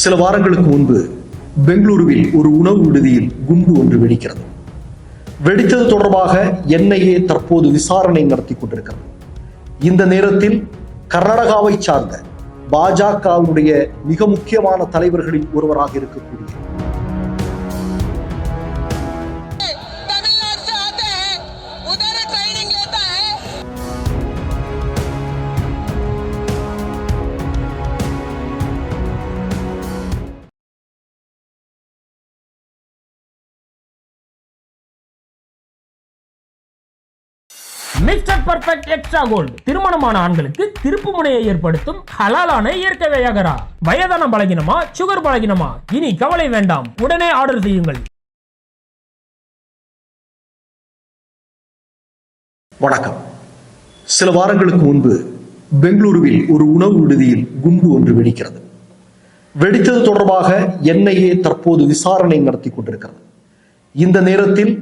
சில வாரங்களுக்கு முன்பு பெங்களூருவில் ஒரு உணவு விடுதியில் குண்டு ஒன்று வெடிக்கிறது. வெடித்தது தொடர்பாக என்ஐஏ தற்போது விசாரணை நடத்தி கொண்டிருக்கிறது. இந்த நேரத்தில் கர்நாடகாவை சார்ந்த பாஜகவுடைய மிக முக்கியமான தலைவர்களில் ஒருவராக இருக்கக்கூடிய மிஸ்டர் பர்ஃபெக்ட் எக்ஸ்ட்ரா கோல்டு திருமணமான ஆண்களுக்கு திருப்பு முனையை ஏற்படுத்தும் ஹலாலான இயற்கை வியாகரா. வயதான பலகினமா சுகர் பலகினமா? இனி கவலை வேண்டாம். உடனே ஆர்டர் செய்யுங்கள். வணக்கம். சில வாரங்களுக்கு முன்பு பெங்களூருவில் ஒரு உணவு விடுதியில் குண்டு ஒன்று வெடிக்கிறது. வெடித்தது தொடர்பாக என்ஐஏ தற்போது விசாரணை நடத்தி கொண்டிருக்கிறது. இந்த நேரத்தில்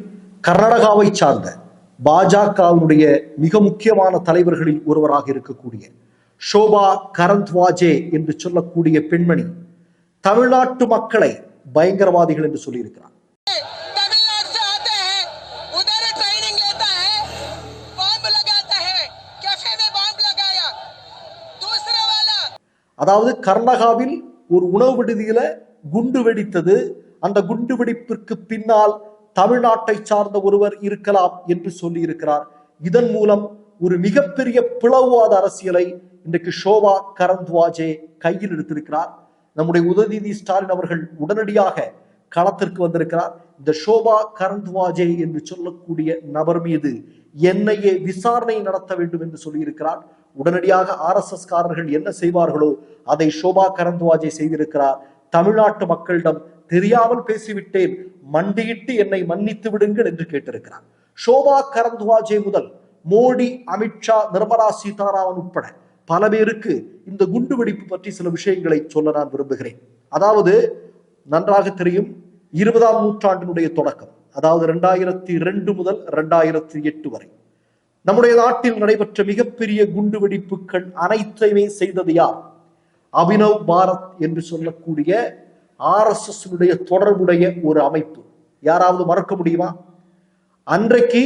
கர்நாடகாவை சார்ந்த பாஜகவினுடைய மிக முக்கியமான தலைவர்களில் ஒருவராக இருக்கக்கூடிய ஷோபா கரந்த்வாஜே என்று சொல்லக்கூடிய பெண்மணி தமிழ்நாட்டு மக்களை பயங்கரவாதிகள் என்று சொல்லியிருக்கிறார். அதாவது கர்நாடகாவில் ஒரு உணவு விடுதியில குண்டு வெடித்தது. அந்த குண்டு வெடிப்பிற்கு பின்னால் தமிழ்நாட்டை சார்ந்த ஒருவர் இருக்கலாம் என்று சொல்லியிருக்கிறார். இதன் மூலம் ஒரு மிகப்பெரிய பிளவுவாத அரசியலை இன்றைக்கு ஷோபா கரந்த்வாஜே கையில் எடுத்திருக்கிறார். நம்முடைய உதயநிதி ஸ்டாலின் அவர்கள் உடனடியாக களத்திற்கு வந்திருக்கிறார். இந்த ஷோபா கரந்த்வாஜே என்று சொல்லக்கூடிய நபர் மீது என்ஐஏ விசாரணை நடத்த வேண்டும் என்று சொல்லியிருக்கிறார். உடனடியாக ஆர்எஸ்எஸ் காரர்கள் என்ன செய்வார்களோ அதை ஷோபா கரந்த்வாஜே செய்திருக்கிறார். தமிழ்நாட்டு மக்களிடம் தெரியாமல் பேசிவிட்டேன். மண்டியிட்டு என்னை மன்னித்து விடுங்கள் என்று கேட்டிருக்கிறார். ஷோபா கரந்துவாஜே முதல் மோடி அமித்ஷா நிர்மலா சீதாராமன் உட்பட பல பேருக்கு இந்த குண்டு வெடிப்பு பற்றி சில விஷயங்களை சொல்ல நான் விரும்புகிறேன். அதாவது நன்றாக தெரியும் இருபதாம் நூற்றாண்டினுடைய தொடக்கம் அதாவது ரெண்டாயிரத்தி ரெண்டு முதல் ரெண்டாயிரத்தி எட்டு வரை. நம்முடைய நாட்டில் நடைபெற்ற மிகப்பெரிய குண்டு வெடிப்புகள் அனைத்தையுமே செய்தது யார்? அபினவ் பாரத் என்று சொல்லக்கூடிய ஆர்எஸ்எஸ்னுடைய தொடர்புடைய ஒரு அமைப்பு. யாராவது மறக்க முடியுமா? அன்றைக்கு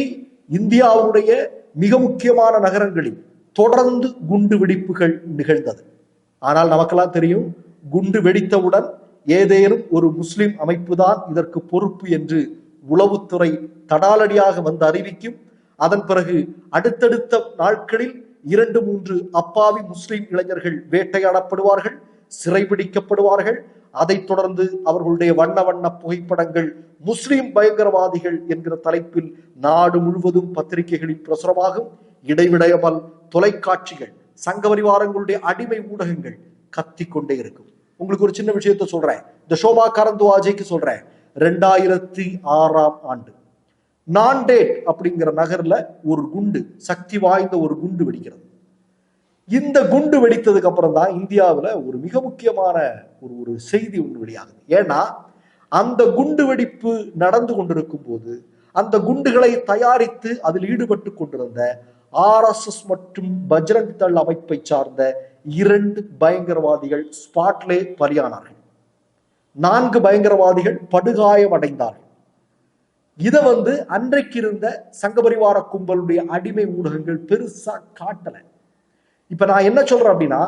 இந்தியாவுடைய மிக முக்கியமான நகரங்களில் தொடர்ந்து குண்டு வெடிப்புகள் நிகழ்ந்தது. ஆனால் நமக்கெல்லாம் தெரியும் குண்டு வெடித்தவுடன் ஏதேனும் ஒரு முஸ்லிம் அமைப்பு தான் இதற்கு பொறுப்பு என்று உளவுத்துறை தடாலடியாக வந்து அறிவிக்கும். அதன் பிறகு அடுத்தடுத்த நாட்களில் இரண்டு மூன்று அப்பாவி முஸ்லிம் இளைஞர்கள் வேட்டையாடப்படுவார்கள் சிறைபிடிக்கப்படுவார்கள். அதைத் தொடர்ந்து அவர்களுடைய வண்ண வண்ண புகைப்படங்கள் முஸ்லிம் பயங்கரவாதிகள் என்கிற தலைப்பில் நாடு முழுவதும் பத்திரிகைகளில் பிரசுரமாகும். இடைவிடையமல் தொலைக்காட்சிகள் சங்க பரிவாரங்களுடைய அடிமை ஊடகங்கள் கத்திக்கொண்டே இருக்கும். உங்களுக்கு ஒரு சின்ன விஷயத்த சொல்றேன். இந்த ஷோபா கரந்துவாஜைக்கு சொல்றேன். ரெண்டாயிரத்தி ஆறாம் ஆண்டு. நான்டேட் அப்படிங்கிற நகர்ல ஒரு குண்டு சக்தி வாய்ந்த ஒரு குண்டு வெடிக்கிறது. இந்த குண்டு வெடித்ததுக்கு அப்புறம் தான் இந்தியாவில் ஒரு மிக முக்கியமான ஒரு ஒரு செய்தி ஒன்று வெளியாகுது. ஏன்னா அந்த குண்டு வெடிப்பு நடந்து கொண்டிருக்கும் போது அந்த குண்டுகளை தயாரித்து அதில் ஈடுபட்டு கொண்டிருந்த ஆர்எஸ்எஸ் மற்றும் பஜ்ரங் தள் அமைப்பை சார்ந்த இரண்டு பயங்கரவாதிகள் ஸ்பாட்லே பலியானார்கள். நான்கு பயங்கரவாதிகள் படுகாயமடைந்தார்கள் இதை வந்து அன்றைக்கு இருந்த சங்கபரிவார கும்பலுடைய அடிமை ஊடகங்கள் பெருசா காட்டலை. இப்ப நான் என்ன சொல்றேன் அப்படின்னா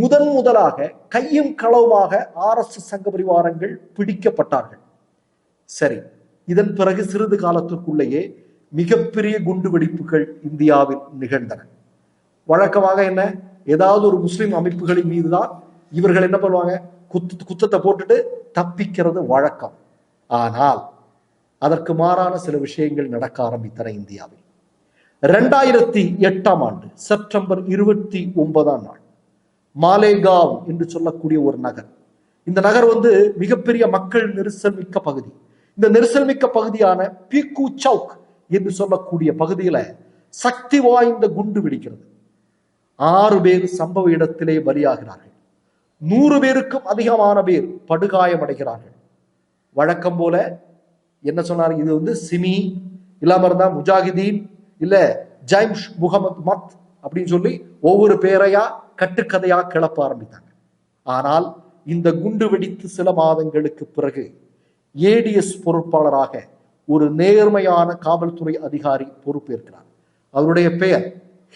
முதன் முதலாக கையும் களவுமாக ஆர் எஸ் சங்க பரிவாரங்கள் பிடிக்கப்பட்டார்கள். சரி இதன் பிறகு சிறிது காலத்திற்குள்ளேயே மிகப்பெரிய குண்டு வெடிப்புகள் இந்தியாவில் நிகழ்ந்தன. வழக்கமாக என்ன? ஏதாவது ஒரு முஸ்லிம் அமைப்புகளின் மீதுதான் இவர்கள் என்ன பண்ணுவாங்க? குத்து குத்தத்தை போட்டுட்டு தப்பிக்கிறது வழக்கம். ஆனால் அதற்கு மாறான சில விஷயங்கள் நடக்க ஆரம்பித்தன இந்தியாவில். ரெண்டாயிரத்தி எட்டாம் ஆண்டு செப்டம்பர் இருபத்தி ஒன்பதாம் நாள் மாலேகாவ் என்று சொல்லக்கூடிய ஒரு நகர். இந்த நகர் வந்து மிகப்பெரிய மக்கள் நெரிசல் மிக்க பகுதி. இந்த நெரிசல் மிக்க பகுதியான பீக்கு சவுக் என்று சொல்லக்கூடிய பகுதியில சக்தி வாய்ந்த குண்டு வெடிக்கிறது. ஆறு பேர் சம்பவ இடத்திலே பலியாகிறார்கள். நூறு பேருக்கும் அதிகமான பேர் படுகாயமடைகிறார்கள் வழக்கம் போல என்ன சொன்னார்? இது வந்து சிமி இல்லாம இருந்தா முஜாஹிதீன் இல்ல ஜைம்ஷ் முகமது மத் அப்படின்னு சொல்லி ஒவ்வொரு பேரையா கட்டுக்கதையா கிளப்ப ஆரம்பித்தாங்க. ஆனால் இந்த குண்டு வெடித்து சில மாதங்களுக்கு பிறகு ஏடிஎஸ் பொறுப்பாளராக ஒரு நேர்மையான காவல்துறை அதிகாரி பொறுப்பேற்கிறார். அவருடைய பெயர்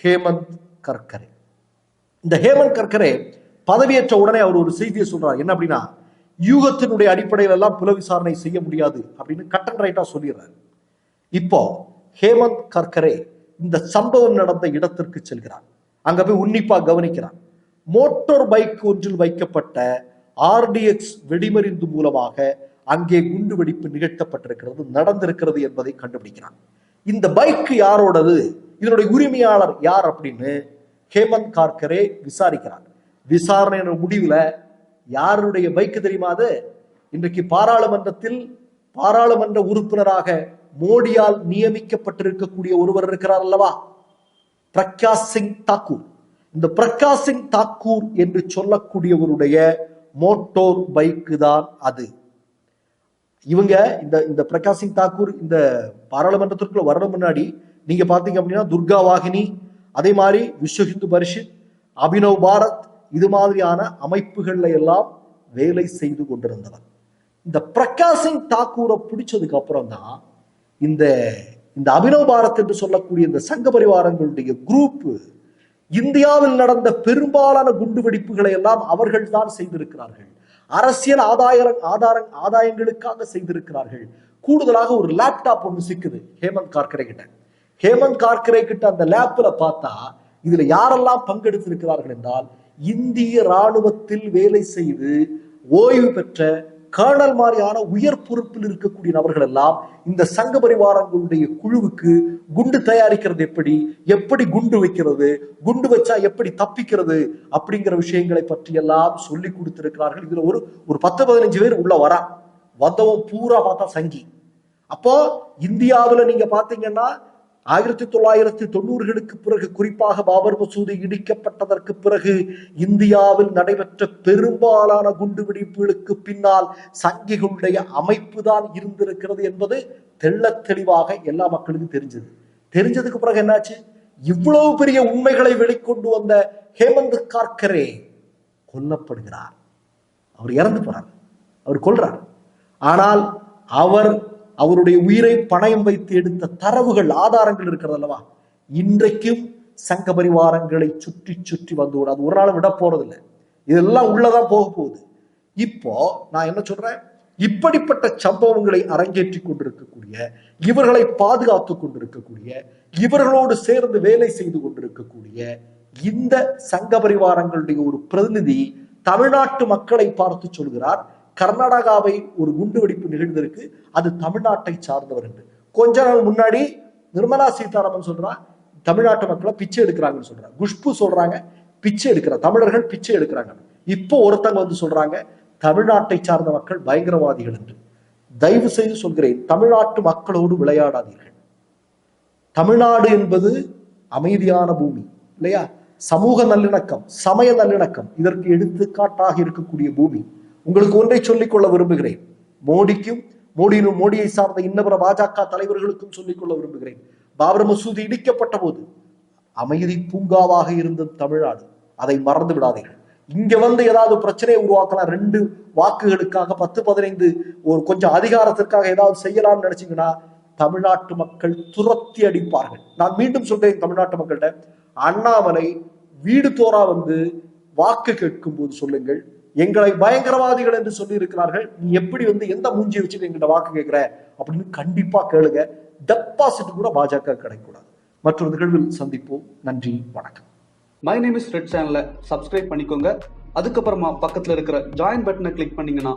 ஹேமந்த் கர்கரே. இந்த ஹேமந்த் கர்கரே பதவியேற்ற உடனே அவர் ஒரு செய்தியை சொல்றார். என்ன அப்படின்னா யூகத்தினுடைய அடிப்படையில் எல்லாம் புல விசாரணை செய்ய முடியாது அப்படின்னு கட்டன் ரைட்டா சொல்லிடுறாரு. இப்போ ஹேமந்த் கர்கரே இந்த சம்பவம் நடந்த இடத்திற்கு செல்கிறார். அங்க போய் உன்னிப்பா கவனிக்கிறார். மோட்டார் பைக் ஒன்றில் வைக்கப்பட்ட ஆர்டிஎக்ஸ் வெடிமருந்து மூலமாக அங்கே குண்டு வெடிப்பு நிகழ்த்தப்பட்டிருக்கிறது நடந்திருக்கிறது என்பதை கண்டுபிடிக்கிறான் இந்த பைக் யாரோடது? இதனுடைய உரிமையாளர் யார் அப்படின்னு ஹேமந்த் கார்கரே விசாரிக்கிறார். விசாரணையின் முடிவுல யாருடைய பைக் தெரியுமா அது? இன்றைக்கு பாராளுமன்றத்தில் பாராளுமன்ற உறுப்பினராக மோடியால் நியமிக்கப்பட்டிருக்கக்கூடிய ஒருவர் இருக்கிறார் அல்லவா? பிரகாஷ் சிங் தாக்கூர். இந்த பிரகாஷ் சிங் தாக்கூர் என்று சொல்லக்கூடியவருடைய மோட்டோர் பைக்கு தான் அது. இவங்க இந்த இந்த பிரகாஷ் சிங் தாக்கூர் இந்த பாராளுமன்றத்திற்குள்ள வர்ற முன்னாடி நீங்க பாத்தீங்க அப்படின்னா துர்கா வாகினி அதே மாதிரி விஸ்வ ஹிந்து பரிஷத் அபினவ் பாரத் இது மாதிரியான அமைப்புகள்ல எல்லாம் வேலை செய்து கொண்டிருந்தவர். இந்த பிரகாஷ் சிங் தாக்கூரை பிடிச்சதுக்கு அப்புறம் தான் இந்த இந்த அபினவ் பாரத் என்று சொல்லக்கூடிய இந்த சங்க பரிவாரங்களுடைய குரூப் இந்தியாவில் நடந்த பெரும்பாலான குண்டுவெடிப்புகளை எல்லாம் அவர்கள் தான் செய்திருக்கிறார்கள். அரசியல் ஆதாய ஆதார ஆதாயங்களுக்காக செய்திருக்கிறார்கள். கூடுதலாக ஒரு லேப்டாப் ஒன்று சிக்குது ஹேமந்த் கார்கரே கிட்ட. ஹேமந்த் கார்கரே கிட்ட அந்த லேப்ல பார்த்தா இதுல யாரெல்லாம் பங்கெடுத்திருக்கிறார்கள் என்றால் இந்திய ராணுவத்தில் வேலை செய்து ஓய்வு பெற்ற கேர்னல் மாதிரியான உயர் பொறுப்பில் இருக்கக்கூடிய நபர்கள் எல்லாம் இந்த சங்க பரிவாரங்களுடைய குழுவுக்கு குண்டு தயாரிக்கிறது எப்படி? எப்படி குண்டு வைக்கிறது? குண்டு வச்சா எப்படி தப்பிக்கிறது? அப்படிங்கிற விஷயங்களை பற்றி எல்லாம் சொல்லி கொடுத்திருக்கிறார்கள். இதுல ஒரு ஒரு பத்து பதினஞ்சு பேர் உள்ள வரா. வந்தவன் பூரா பார்த்தா சங்கி. அப்போ இந்தியாவுல நீங்க பாத்தீங்கன்னா ஆயிரத்தி தொள்ளாயிரத்தி தொண்ணூறுகளுக்கு பிறகு குறிப்பாக பாபர் மசூதி இடிக்கப்பட்டதற்கு பிறகு இந்தியாவில் நடைபெற்ற பெரும்பாலான குண்டுவெடிப்புகளுக்கு பின்னால் சங்கிகளுடைய அமைப்பு தான் இருந்திருக்கிறது என்பது தெள்ளத் தெளிவாக எல்லா மக்களுக்கும் தெரிஞ்சது. தெரிஞ்சதுக்கு பிறகு என்னாச்சு? இவ்வளவு பெரிய உண்மைகளை வெளிக்கொண்டு வந்த ஹேமந்த் கார்கரே கொல்லப்படுகிறார். அவர் இறந்து போறார். அவர் கொள்றார் ஆனால் அவர் அவருடைய உயிரை பணயம் வைத்து எடுத்த தரவுகள் ஆதாரங்கள் இருக்கிறது அல்லவா இன்றைக்கும் சங்க பரிவாரங்களை சுற்றி சுற்றி வந்து அது ஒரு நாள் விட போறதில்லை. இதெல்லாம் உள்ளதான் போக போகுது. இப்போ நான் என்ன சொல்றேன்? இப்படிப்பட்ட சம்பவங்களை அரங்கேற்றி கொண்டிருக்கக்கூடிய இவர்களை பாதுகாத்து கொண்டிருக்கக்கூடிய இவர்களோடு சேர்ந்து வேலை செய்து கொண்டிருக்கக்கூடிய இந்த சங்க பரிவாரங்களுடைய ஒரு பிரதிநிதி தமிழ்நாட்டு மக்களை பார்த்து சொல்கிறார். கர்நாடகாவை ஒரு குண்டுவெடிப்பு நிகழ்ந்திருக்கு. அது தமிழ்நாட்டை சார்ந்தவர் என்று. கொஞ்ச நாள் முன்னாடி நிர்மலா சீதாராமன் சொல்றா தமிழ்நாட்டு மக்களை பிச்சை எடுக்கிறாங்கன்னு சொல்றாங்க குஷ்பு சொல்றாங்க பிச்சை எடுக்கிற. தமிழர்கள் பிச்சை எடுக்கிறாங்க. இப்போ ஒருத்தங்க வந்து சொல்றாங்க தமிழ்நாட்டை சார்ந்த மக்கள் பயங்கரவாதிகள் என்று. தயவு செய்து சொல்கிறேன் தமிழ்நாட்டு மக்களோடு விளையாடாதீர்கள். தமிழ்நாடு என்பது அமைதியான பூமி இல்லையா? சமூக நல்லிணக்கம் சமய நல்லிணக்கம் இதற்கு எடுத்துக்காட்டாக இருக்கக்கூடிய பூமி. உங்களுக்கு ஒன்றை சொல்லிக் கொள்ள விரும்புகிறேன். மோடிக்கும் மோடியினும் மோடியை சார்ந்த இன்னபிற பாஜக தலைவர்களுக்கும் சொல்லிக்கொள்ள விரும்புகிறேன். பாபர் மசூதி இடிக்கப்பட்ட போது அமைதி பூங்காவாக இருந்த தமிழ்நாடு. அதை மறந்து விடாதீர்கள். இங்க வந்து ஏதாவது பிரச்சனையை உருவாக்கலாம். ரெண்டு வாக்குகளுக்காக பத்து பதினைந்து ஒரு கொஞ்சம் அதிகாரத்திற்காக ஏதாவது செய்யலாம்னு நினைச்சீங்கன்னா தமிழ்நாட்டு மக்கள் துரத்தி அடிப்பார்கள். நான் மீண்டும் சொல்றேன் தமிழ்நாட்டு மக்கள்கிட்ட அண்ணாமலை வீடு தோறா வந்து வாக்கு கேட்கும் போது சொல்லுங்கள். எங்களை பயங்கரவாதிகள் என்று சொல்லி இருக்கிறார்கள் நீ எப்படி வந்து எந்த மூஞ்சி வச்சுட்டு எங்கிட்ட வாக்கு கேட்கிற? அப்படின்னு கண்டிப்பா கேளுங்க. டெபாசிட் கூட பாஜக கிடைக்கூடாது மற்றொரு நிகழ்வில் சந்திப்போம். நன்றி வணக்கம். மை நேம் இஸ் ரெட் சேனலை சப்ஸ்கிரைப் பண்ணிக்கோங்க. அதுக்கப்புறமா பக்கத்தில் இருக்கிற ஜாயின் பட்டனை கிளிக் பண்ணீங்கன்னா